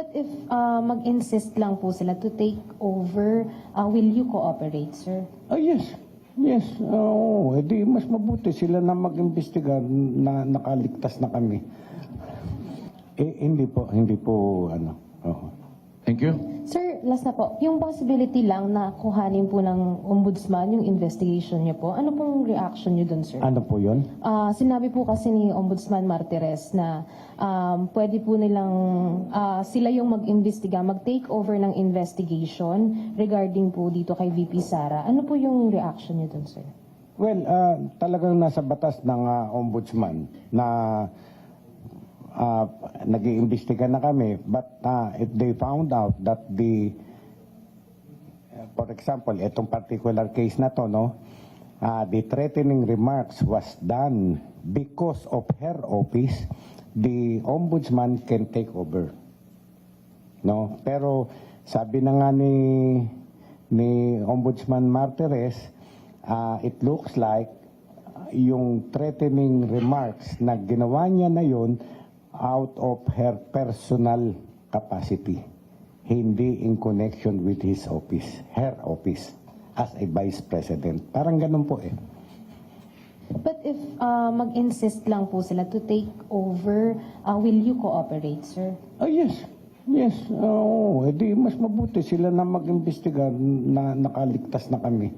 But if uh, mag-insist lang po sila to take over, uh, will you cooperate, sir? Ah, yes. Yes. Oo. edi mas mabuti sila na mag-imbestiga na nakaligtas na kami. Eh, hindi po, hindi po, ano. Oo. Thank you. Sir, last na po, yung possibility lang na kuhanin po ng ombudsman yung investigation niyo po, ano pong reaction niyo dun, sir? Ano po yun? Ah, sinabi po kasi ni Ombudsman Martires na um, pwede po nilang ah, sila yung mag-imbestiga, mag-take over ng investigation regarding po dito kay VP Sara. Ano po yung reaction niyo dun, sir? Well, ah, talagang nasa batas ng ah, ombudsman na uh, nag-iimbestiga na kami. But ah, if they found out that the, uh, for example, itong particular case na to, no, ah, the threatening remarks was done because of her office, the ombudsman can take over. No? Pero sabi na nga ni ni Ombudsman Martires, ah, it looks like yung threatening remarks na ginawa niya na yon out of her personal capacity. Hindi in connection with his office, her office as a vice president. Parang ganun po eh. But if uh, mag-insist lang po sila to take over, uh, will you cooperate, sir? Ah, yes. Yes. Oo. edi mas mabuti sila na mag-imbestiga na nakaligtas na kami.